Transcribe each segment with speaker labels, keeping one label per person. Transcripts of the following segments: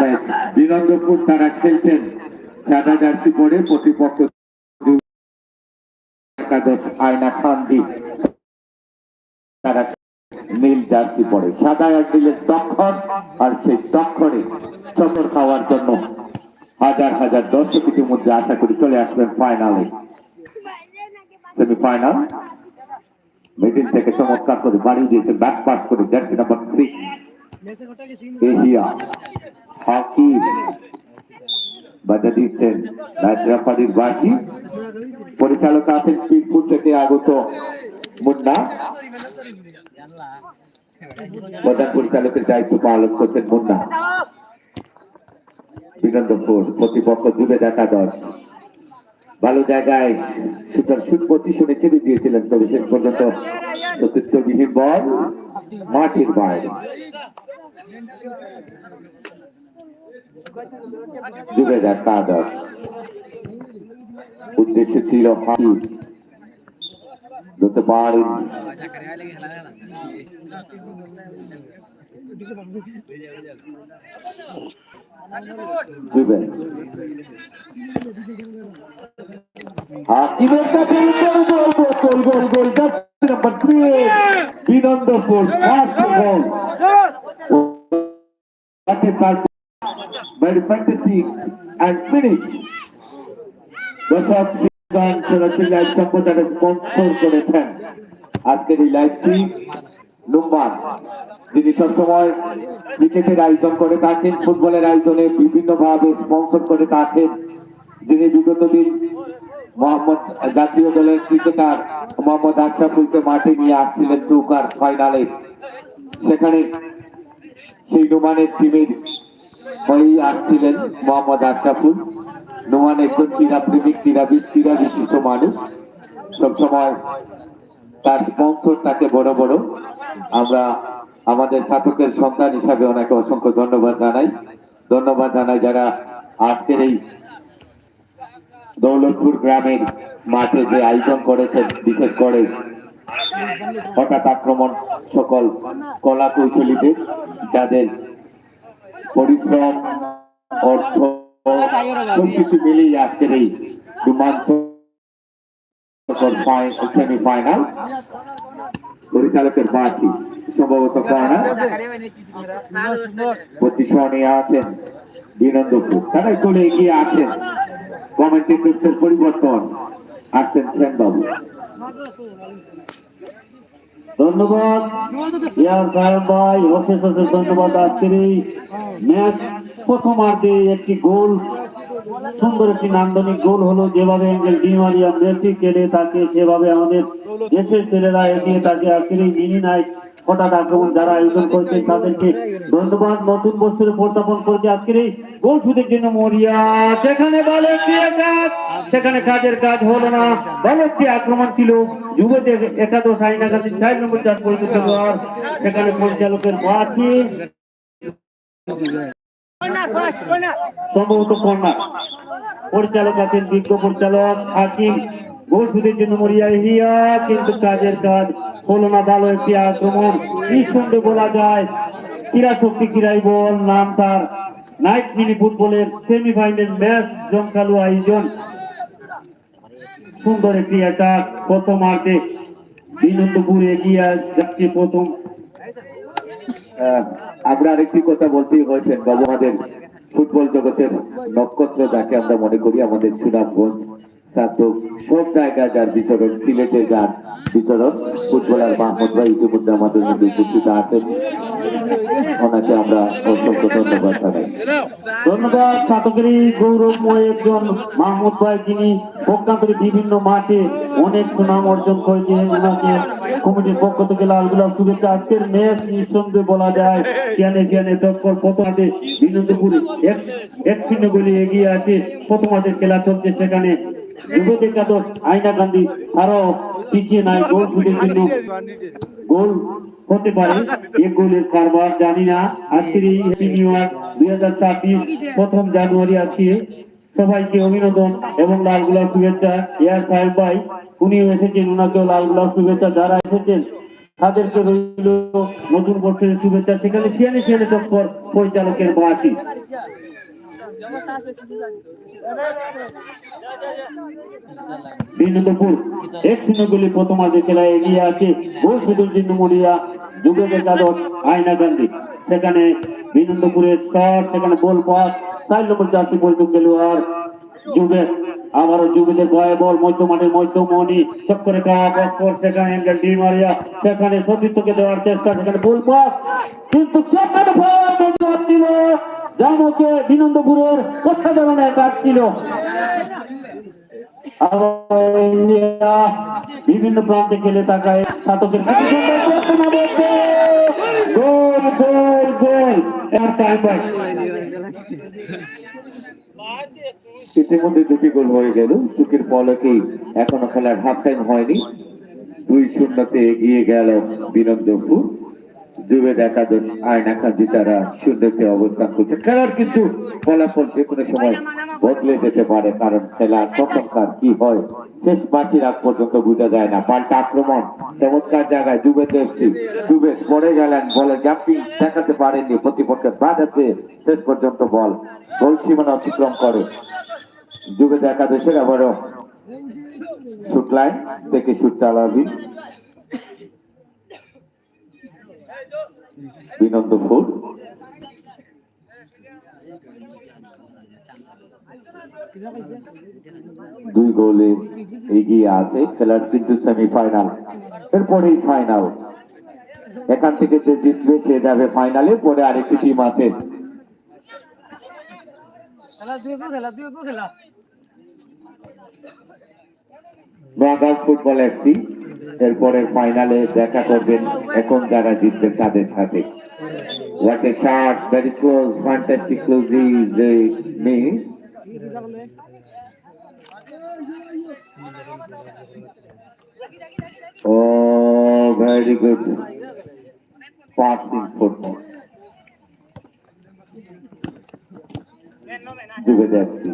Speaker 1: Match বিনন্দপুর তারা খেলছেন। সাদা জার্সি পরে প্রতিপক্ষ একাদশ আয়না খান্দি তারা নীল জার্সি পরে। সাদা নীলের দক্ষণ আর সেই দক্ষণে চকর খাওয়ার জন্য হাজার হাজার দর্শক ইতিমধ্যে আশা করি চলে আসবেন ফাইনালে। সেমিফাইনাল। মিডিল থেকে চমৎকার করে বাড়িয়ে দিয়েছে ব্যাক পাস করে, jersey number three. Asia. Hockey বাজা দিচ্ছেন ম্যাচ রেফারির বাসি পরিচালক আছেন থেকে আগত মুন্না প্রধান পরিচালকের দায়িত্ব পালন করছেন মুন্না প্রতিপক্ষ দেখা দশ ভালো জায়গায় সুতরাং সুদ পজিশনে ছেড়ে দিয়েছিলেন তবে শেষ পর্যন্ত সতীর্থবিহীন বল মাটির বাইরে। ডুবে যাক কাদর উদ্দেশ্য ছিল হাতি ধরতে পারেন ডুবে হাকিমের কাছে উপরে গোল গোল গোল গোল যাচ্ছে number three Binandapur first goal That is our very fantastic and finish. দর্শক গান সরাসরি লাইভ সম্প্রচারে স্পন্সর করেছেন আজকের এই লাইভটি লুম্বান যিনি সবসময় ক্রিকেটের আয়োজন করে থাকেন, ফুটবলের আয়োজনে বিভিন্ন ভাবে স্পন্সর করে থাকেন, যিনি বিগত দিন মোহাম্মদ, জাতীয় দলের ক্রিকেটার মোহাম্মদ আশরাফুলকে মাঠে নিয়ে আসছিলেন টুকার ফাইনালে সেখানে সেই নোমানের টিমের আসছিলেন মোহাম্মদ নোমান একজন ক্রীড়া প্রেমিক ক্রীড়াবিদ ক্রীড়া বিশিষ্ট মানুষ। সবসময় তার স্পন্সর, তাকে বড় বড়। আমরা আমাদের ছাত্রদের সন্তান হিসাবে ওনাকে অসংখ্য ধন্যবাদ জানাই। ধন্যবাদ জানাই যারা আজকের এই দৌলতপুর গ্রামের মাঠে যে আয়োজন করেছেন, বিশেষ করে হঠাৎ আক্রমণ সকল কলা কৌশলীদের যাদের পরিশ্রম, অর্থ, সবকিছু মিলিয়ে আজকের এই রোমাঞ্চ সেমিফাইনাল পরিচালকের বাঁচি সম্ভবত কর্নার আছেন বিনন্দপুর তারাই চলে এগিয়ে আছেন। কমেন্টেটরসের পরিবর্তন। আসছেন সেনবাবু।
Speaker 2: ধন্যবাদ। ইয়ার গায়ক ভাই, অশেষ অশেষ ধন্যবাদ আজকের এই ম্যাচ। প্রথমার্ধে একটি গোল, সুন্দর একটি নান্দনিক গোল হলো। যেভাবে এঞ্জেল ডিমারিয়া মেসি খেলে তাকে সেভাবে আমাদের দেশের ছেলেরা এগিয়ে তাকে আজকের এই মিনি নাইট হঠাৎ আক্রমণ যারা আয়োজন করছে তাদেরকে ধন্যবাদ। নতুন বছরে প্রত্যাপন করছে আজকের এই গোল শুধুর জন্য মরিয়া সেখানে সেখানে কাজের কাজ হলো না। বালক আক্রমণ ছিল। যুবদের একাদশ আইনা গান্ধী চার নম্বর চার হওয়ার সেখানে পরিচালকের বাকি সম্ভবত কন্যা। পরিচালক আছেন বিজ্ঞ পরিচালক হাকিম। গোল জন্য মরিয়া হিয়া কিন্তু কাজের কাজ হলো না ভালো একটি আক্রমণ। নিঃসন্দেহে বলা যায়, ক্রীড়া শক্তি ক্রীড়াই বল, নাম তার নাইট মিনি ফুটবলের সেমিফাইনাল ম্যাচ, জমকালো আয়োজন। সুন্দর একটি অ্যাটাক প্রথম আর্ধে বিনন্দপুর এগিয়ে যাচ্ছে প্রথম।
Speaker 1: আমরা আরেকটি কথা বলতেই হয়েছেন বাবু, আমাদের ফুটবল জগতের নক্ষত্র, যাকে আমরা মনে করি আমাদের সুনামগঞ্জ।
Speaker 2: বিভিন্ন মাঠে অনেক সুনাম অর্জন করেছেন। কমিটির পক্ষ থেকে লাল শুভেচ্ছা। আজকের ম্যাচ নিঃসন্দেহে বলা যায়, জ্ঞানে জ্ঞানে তৎপর প্রথম হাতে বিনোদপুর এক এক শূন্য এগিয়ে আছে। প্রথম হাতে খেলা চলছে সেখানে। যুবক একাদশ আরও পিছিয়ে নাই, গোল শুটের জন্য। গোল হতে পারে গোলের কারবার, জানি না। আজকের এই হ্যাপি নিউ ইয়ার দুই হাজার ছাব্বিশ, প্রথম জানুয়ারি সবাইকে অভিনন্দন এবং লাল গোলাপ শুভেচ্ছা। এয়ার সাহেব ভাই উনিও এসেছেন ওনাকেও লাল গোলাপ শুভেচ্ছা। যারা এসেছেন, তাদেরকে রইল নতুন বছরের শুভেচ্ছা। সেখানে শিয়ানি শিয়ানি তৎপর পরিচালকের বাসী বিনোদপুর এক জিন্দুমরিয়া যুগের সেখানে বল মধ্য মাঠের মধ্যমণি। চক্করে খাওয়া সেখানে সেখানে সতীর্থকে দেওয়ার চেষ্টা, সেখানে বল পাস। কিন্তু জামকে বিনন্দপুরের এক কাজ ছিল। বিভিন্ন প্রান্তে খেলে তাকায়
Speaker 1: ইতিমধ্যে দুটি গোল হয়ে গেল। চুকির পলকেই এখনও খেলার হাফ টাইম হয়নি। দুই শূন্যতে এগিয়ে গেল বীরন্দপুর যুবেদ একাদশ আয়না কান্দি তারা শূন্যতে অবস্থান করছে। খেলার কিন্তু ফলাফল যে কোনো সময় বদলে যেতে পারে, কারণ খেলা কখনকার কি হয়, শেষ বাঁচির আগ পর্যন্ত বোঝা যায় না। পাল্টা আক্রমণ, চমৎকার জায়গায় ডুবে দেখছি ডুবে পড়ে গেলেন, বলে জাম্পিং দেখাতে পারেননি, প্রতিপক্ষের বাধাতে শেষ পর্যন্ত বল। গোল সীমানা অতিক্রম করে। যুগে একাদশের আবারও। শুট লাইন থেকে শুট চালাবি। বিনন্দপুর দুই গোলে এগিয়ে আছে খেলার কিন্তু সেমিফাইনাল এরপরেই ফাইনাল এখান থেকে যে জিতবে সে যাবে ফাইনালে পরে আরেকটি টিম আছে। ফুটবল এফসি এরপরে ফাইনালে দেখা করবেন এখন যারা জিতবেন তাদের সাথে। ওয়াটে ও ভেরি গুড পাসিং ডুবে যাচ্ছি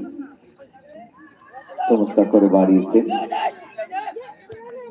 Speaker 1: চমৎকার করে বাড়িয়েছেন।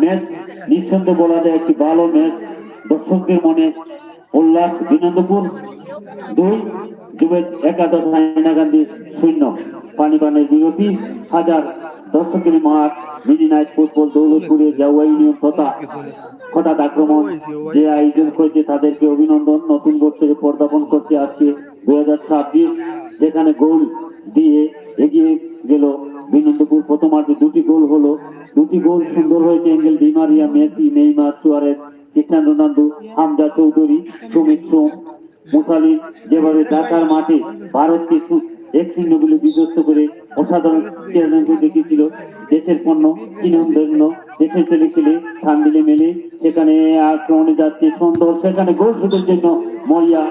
Speaker 2: ম্যাচ, নিঃসন্দেহ বলা যায় একটি ভালো ম্যাচ। দর্শকদের মনে উল্লাস, বিনন্দপুর দুই, যুবের একাদশ হাইনাগান্ধী শূন্য। পানি পানের বিরতি। হাজার দর্শকের মাঠ, মিনি নাইট ফুটবল, দৌলতপুরের জাউয়া ইউনিয়ন তথা হঠাৎ আক্রমণ। যে আয়োজন করেছে তাদেরকে অভিনন্দন। নতুন বছরে পদার্পণ করছে আজকে দুই হাজার ছাব্বিশ, যেখানে গোল দিয়ে এগিয়ে গেল বিনন্দপুর। প্রথমার্ধে দুটি দুটি গোল সুন্দর হয়েছে, Angel Di Maria, Messi, Neymar, Suarez Cristiano Ronaldo Hamza Chowdhury, Sumit Som, Musali, যেভাবে ঢাকার মাঠে ভারতকে এক চিহ্নগুলি বিধ্বস্ত করে অসাধারণ ক্রীড়ানন্দ দেখিয়েছিল। দেশের পণ্য কিনন্দ দেশের ছেলে ছেলে ঠান্ডিলে মেলে। সেখানে আক্রমণে যাচ্ছে সুন্দর, সেখানে গোল শুটের জন্য মরিয়া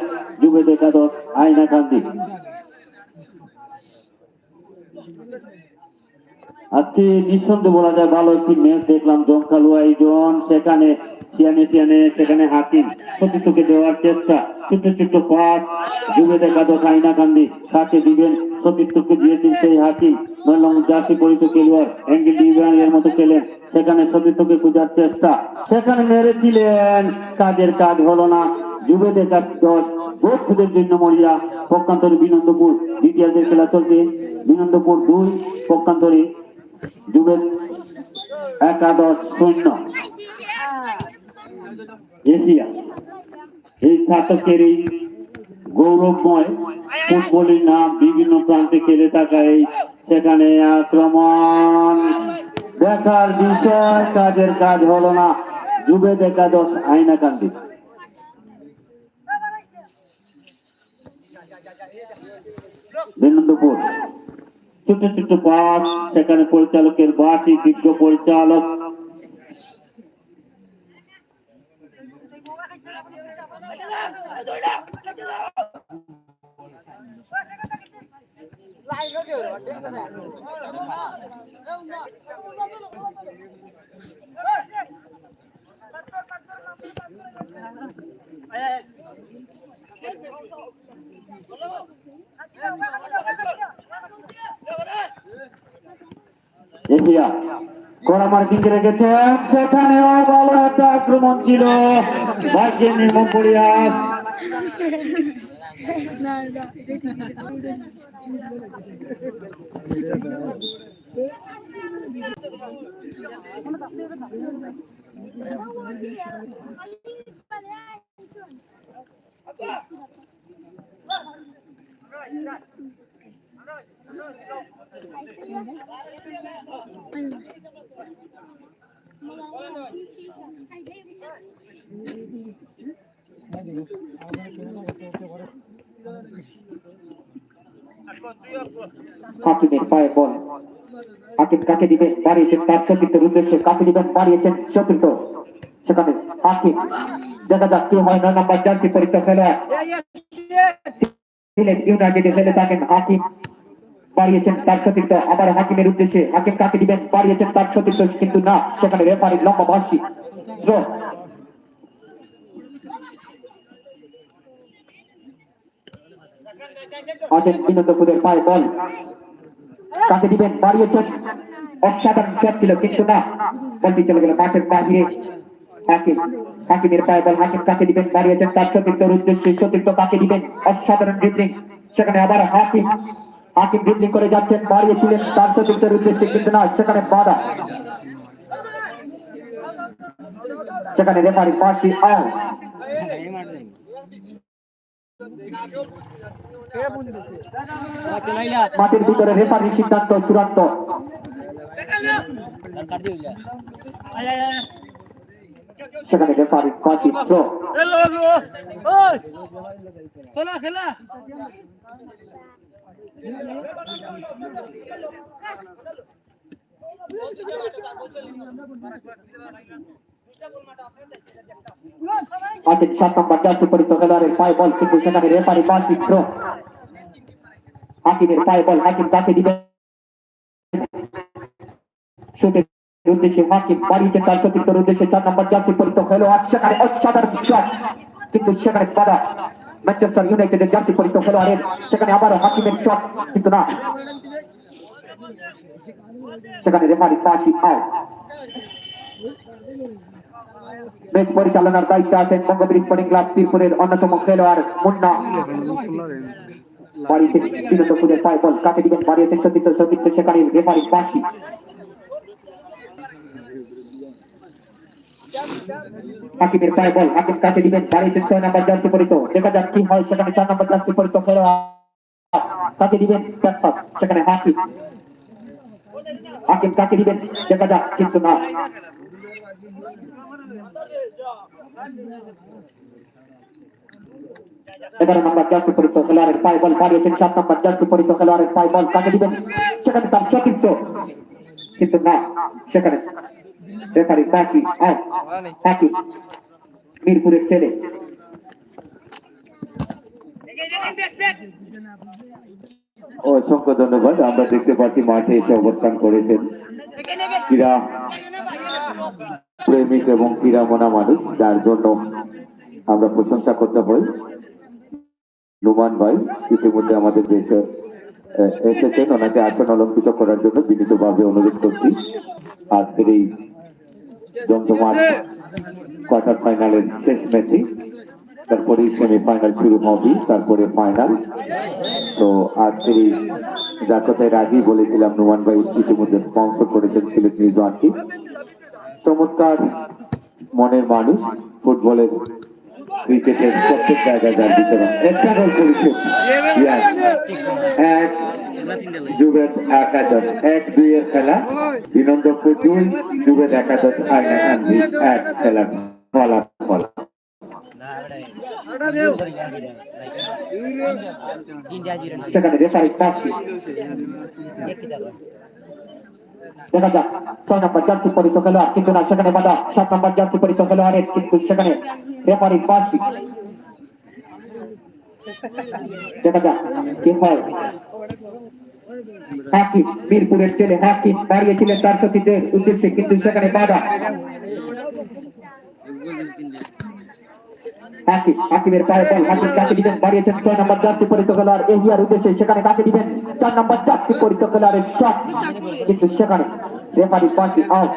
Speaker 2: যুবে দেখাদর আয়না কান্দি আজকে নিঃসন্দেহে বলা যায় ভালো একটি ম্যাচ দেখলাম জমকালু আয়োজন, সেখানে সিয়ানে সিয়ানে, সেখানে হাকিম সতীর্থকে দেওয়ার চেষ্টা। ছোট্ট ছোট্ট পাস যুগে দেখা তো কাইনা কান্দি কাকে দিবেন সতীর্থকে দিয়েছেন সেই হাকিম। পরিচিত খেলোয়াড় মতো খেলেন। সেখানে সতীর্থকে খোঁজার চেষ্টা। সেখানে মেরেছিলেন, কাজের কাজ হলো না। যুবে দেখা দশ বোধদের জন্য মরিয়া বিনন্দপুর, দ্বিতীয়ার্ধের খেলা চলছে। বিনন্দপুর দুই, পক্ষান্তরে যুবের একাদশ শূন্য। এশিয়া। এই স্নাতকের এই গৌরবময় ফুটবলের নাম বিভিন্ন প্রান্তে খেলে থাকায় সেখানে আক্রমণ। দেখার বিষয়, কাজের কাজ হলো না। যুবেদ একাদশ আইনাকান্দি বিনন্দপুর। ছোট ছোট বাস সেখানে পরিচালকের বাটি বিজ্ঞ পরিচালক।
Speaker 3: এশিয়া কড়া মার্কিং রেখেছেন সেখানেও ভালো একটা আক্রমণ ছিল।
Speaker 4: না। না এটা ঠিক আছে
Speaker 3: হাকিমের পায়ে বল। হাকিম কাকে দিবেন, বাড়িয়েছেন, তার চতুর্থ উদ্দেশ্যে কাকে দিবেন, বাড়িয়েছেন চতুর্থ সেখানে হাকিম দেখা যাক কি হয় নয় নাম্বার জার্সি পরীক্ষা খেলোয়াড় ফেলে থাকেন হাকিম তার সতীর্থ। আবার হাকিমের উদ্দেশ্যে হাকিম কাকে দিবেন তার সতীর্থ, কিন্তু না, সেখানে রেফারি লম্বা আছেন বিনোদপুরের পায়ে বল। কাকে দিবেন? অসাধারণ ছিল, কিন্তু না। বলটি চলে গেল মাঠের বাহিরে। হাকিম হাকিমের পায়ে বল, হাকিম কাকে দিবেন বাড়িয়েছেন তার সতীর্থর উদ্দেশ্যে সতীর্থ কাকে দিবেন। অসাধারণ ড্রিবলিং সেখানে আবার হাকিম হাকিম ড্রিবলিং করে যাচ্ছেন বাড়িয়েছিলেন তার সতীর্থের উদ্দেশ্যে কিন্তু না সেখানে বাধা। সেখানে রেফারি পাঁচটি আউট মাঠের ভিতরে রেফারি সিদ্ধান্ত, চূড়ান্ত। সেখানে রেফারি পাঁচটি থ্রো আছেন সাত নম্বর জার্সি পরিত খেলোয়াড়ের পায়ে বল কিন্তু সেখানে রেফারি পাঁচটি থ্রো হাকিমের পায়ে বল হাকিম কাকে দিবেন শুটের উদ্দেশ্যে হাকিম বাড়িতে তার সতীর্থর উদ্দেশ্যে চার নম্বর জার্সি পরিত খেলোয়াড় সেখানে অসাধারণ শট কিন্তু সেখানে বাধা ম্যানচেস্টার ইউনাইটেডের জার্সি পরিত খেলোয়াড়ের সেখানে আবারও হাকিমের শট। কিন্তু না। সেখানে রেফারি পাঁচটি আউট ম্যাচ পরিচালনার দায়িত্বে আছেন বঙ্গবীর স্পোর্টিং ক্লাব ত্রিপুরের অন্যতম খেলোয়াড় মুন্না। বাড়িতে পায় বল। কাকে দিবেন? বাড়িয়েছেন সতীর্থ সতীর্থ সেখানে রেফারি হাকিমের পায় বল, হাকিম কাকে দিবেন? বাড়িয়েছেন ছয় নম্বর জার্সি পরিত। দেখা যাক কি হয়, সেখানে চার নম্বর জার্সি পরিত কাকে দিবেন? সেখানে হাকিম। হাকিম কাকে দিবেন? দেখা যাক, কিন্তু না। এগারো নম্বর জার্সি পরিত খেলোয়াড়ের পায়ে বল, বাড়িয়েছেন সাত নম্বর জার্সি পরিত খেলোয়াড়ের পায়ে বল, কাকে দিবেন? সেখানে তার সতীর্থ কিন্তু না, সেখানে রেফারি মিরপুরের ছেলে।
Speaker 1: অসংখ্য ধন্যবাদ। আমরা দেখতে পাচ্ছি মাঠে এসে অবস্থান করেছেন ক্রীড়া প্রেমিক এবং ক্রীড়া মনা মানুষ, যার জন্য আমরা প্রশংসা করতে পারি। নুমান ভাই, ইতিমধ্যে আমাদের দেশে এসেছেন। ওনাকে আসন অলঙ্কৃত করার জন্য বিনীতভাবে অনুরোধ করছি। আজকের এই জমজমাট কোয়ার্টার ফাইনালের শেষ ম্যাচে তারপরে সেমিফাইনাল শুরু হবে তারপরে ফাইনাল তো আজকের এই যার কথায় রাজি বলেছিলাম, নুমান ভাই ইতিমধ্যে স্পন্সর করেছেন সিলেট নিউজ চমৎকার মনের মানুষ ফুটবলের ক্রিকেটের প্রত্যেক জায়গায় যার বিচরণ একটা গোল করেছে। এক যুগের একাদশ এক, দুইয়ের খেলা। বিনন্দপুর দুই যুগের একাদশ আইনা গান্ধী, এক খেলার ফলাফল।
Speaker 3: সেখানে রেফারি পাশি দেখা যাক। ছয় নম্বর জার্সি পরিত খেলোয়াড় কিন্তু না, সেখানে বাধা সাত নম্বর জার্সি পরিত খেলোয়াড়ের কিন্তু সেখানে রেফারি পাশি। দেখা যাক কি হয়। হাকিম মিরপুরের ছেলে হাকিম দাঁড়িয়েছিলেন তার সতীদের উদ্দেশ্যে, কিন্তু সেখানে বাধা। পায়ে বল কাকে দিবেন ছয় নম্বর উদ্দেশ্যে, সেখানে কাকে দিবেন? চার নম্বর জার্সি পরিত খেলোয়াড়ের শট কিন্তু সেখানে রেফারি পাশে আউট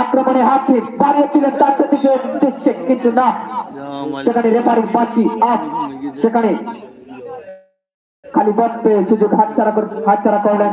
Speaker 3: আক্রমণে হাকিম বাড়িয়েছিলেন তার সতীদের উদ্দেশ্যে, কিন্তু না। সেখানে সেখানে খালি বল পেয়ে সুযোগ হাতছাড়া করলেন।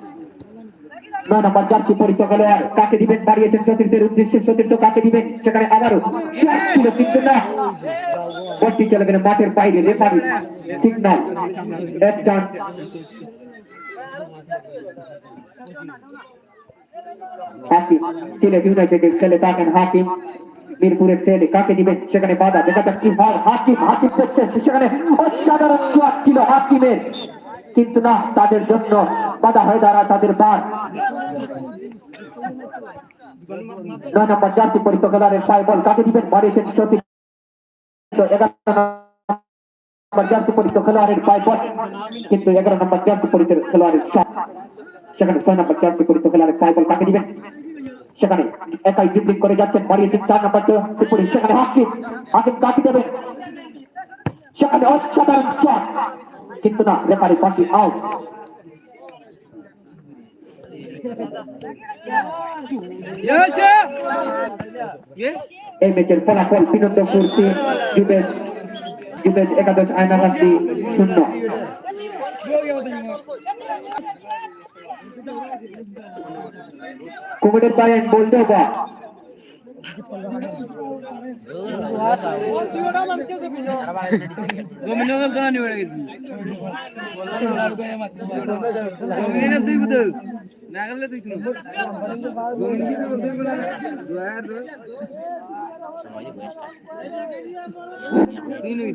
Speaker 3: নয় কাকে দিবেন? দাঁড়িয়েছেন সতীর্থের উদ্দেশ্যে সতীর্থ কাকে দিবেন? সেখানে আবারও ছিল, কিন্তু না। বলটি চলে মাঠের বাইরে, রেফারি ছেলে হাকিম। মিরপুরের ছেলে কাকে দিবেন? সেখানে বাধা, দেখা যাক কি হয়। হাকিম হাকিম দেখছে সেখানে অসাধারণ ছিল হাকিমের। কিন্তু না, তাদের জন্য বাধা হয়ে দাঁড়া তাদের বার। নয় নম্বর জার্সি পরিত খেলোয়াড়ের পায়ে বল কাকে দিবেন? বাড়িয়েছেন সত্যি এগারো খেলোয়াড়ের সেখানে ছয় বল সেখানে একাই করে সেখানে সেখানে অসাধারণ কিন্তু না রেফারি পাশি আউট এই ম্যাচের ফলাফল বিনোদপুর তিন যুবেশ যুবেশ একাদশ আয়নাবান্দি শূন্য কুমিরের পায়ে বলতে বা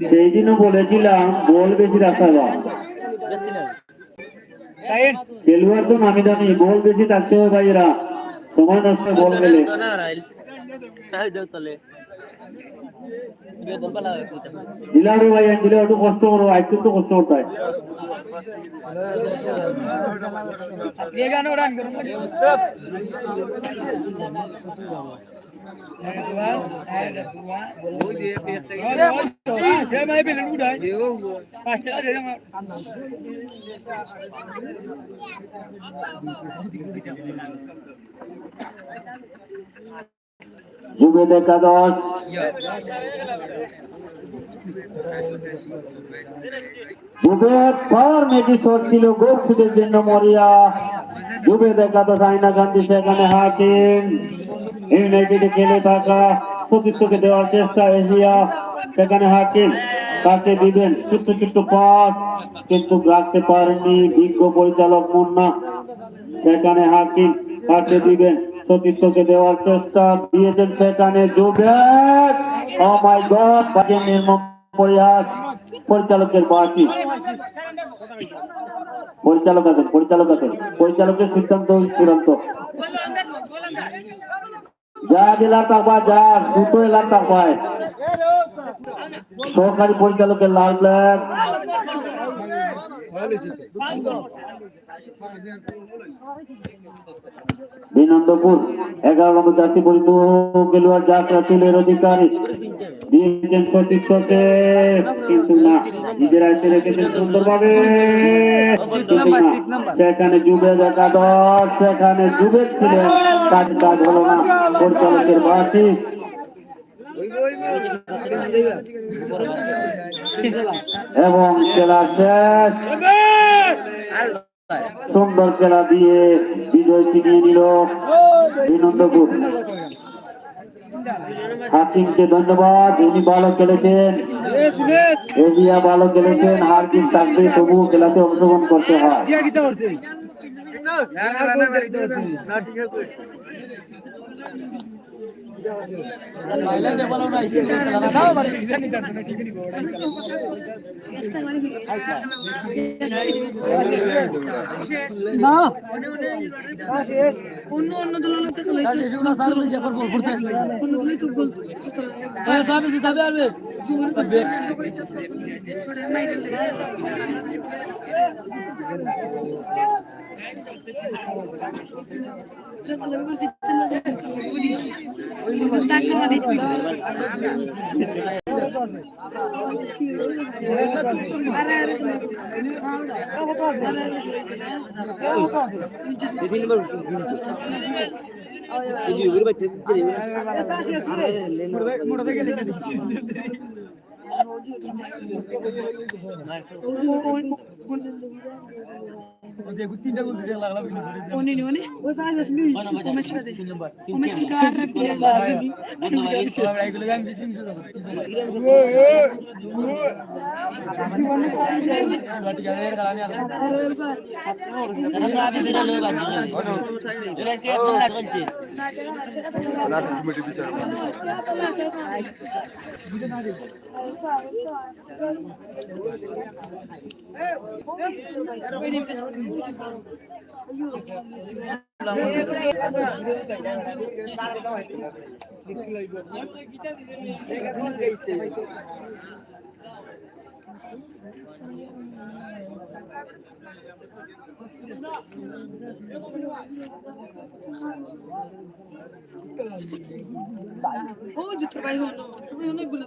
Speaker 2: সেই দিনও বলেছিলাম গোল বেশি রাখা
Speaker 5: সাইড
Speaker 2: খেলোয়াড় তো নামি দামি গোল বেশি থাকতে হবে ভাইয়েরা। সময় নষ্ট গোল গেলে দিলারু ভাই দিলে একটু কষ্ট করো আজ কিন্তু কষ্ট করতে হয় Thank. একাদশ যুবেদ পর ছিল জন্য মরিয়া। একাদশ আইনা গান্ধী, সেখানে হাকিম। ইউনাইটেডে খেলে থাকা দেওয়ার চেষ্টা এশিয়া সেখানে হাকিম কাকে দিবেন। ছোট্ট ছোট্ট কিন্তু রাখতে পারেননি, বিজ্ঞ পরিচালক মুন্না, সেখানে হাকিম কাকে দিবেন। সতীর্থকে দেওয়ার চেষ্টা দিয়েছেন সেখানে যুবেদ ও গড বাজে নির্মম প্রয়াস পরিচালকের বাকি পরিচালক আছেন পরিচালক আছেন। পরিচালকের সিদ্ধান্ত চূড়ান্ত। সরকারি পরিচালকের লাল ব্ল্যাক বিনন্দপুর, এগারো নম্বর জাতি খেলোয়াড় যাত্রা চুলের অধিকারী। দিয়েছেন সতীর্থকে কিন্তু না নিজেরা এসে রেখেছেন সুন্দরভাবে। সেখানে যুবেদ একাদশ, সেখানে যুবেদ ছিলেন কাজ কাজ হলো না। পরিচালকের বাসী। এবং খেলা শেষ। সুন্দর খেলা দিয়ে বিজয় ছিনিয়ে নিল বিনন্দপুর হাকিমকে ধন্যবাদ উনি ভালো খেলেছেন। এজিয়া ভালো খেলেছেন জিত থাকবে তবুও খেলাতে অংশগ্রহণ করতে হয়।
Speaker 4: অন্য অন্য দলের থেকে অন্য Kafalarımız cidden ödülüyoruz. Bundan kafa etmiyor. Dediğini var mısın? Gidiyor, bir bak, gidiyor. Burada gelin. আরে আরে ওনে ওনে উমেশ বাদে উমেশ কি তো আর রাখবি ও জুতো ভাই হলো তুমি অনেক বলে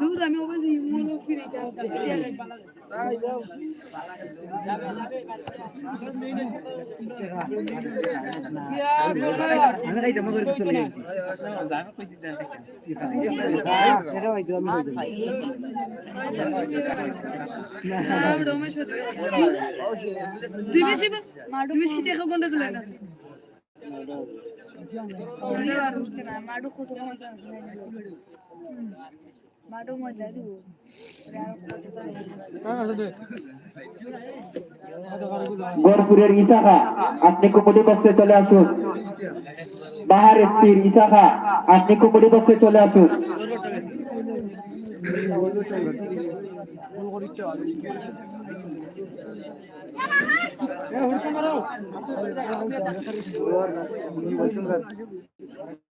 Speaker 4: দূর আমি অবশ্যই মনে ফিরে যাই তুই বেশি তুই বেশি দেখা কোনটা তুলে না
Speaker 3: গড়পুরের ইসাখা আপনি কুমুটি বক্সে চলে আসুন বাহার এসপির ইসাখা আপনি কুমুটি চলে আসুন
Speaker 5: হ্যাঁ, হুড়কা মারো।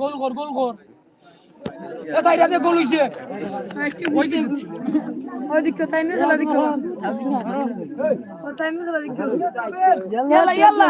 Speaker 5: গোল কর গোল কর। এ সাইডে দিয়ে গোল হইছে। ওই
Speaker 4: ওদিকে তাই না খেলা দেখো ও তাই না খেলা দেখো ইয়াল্লা। ইয়াল্লা।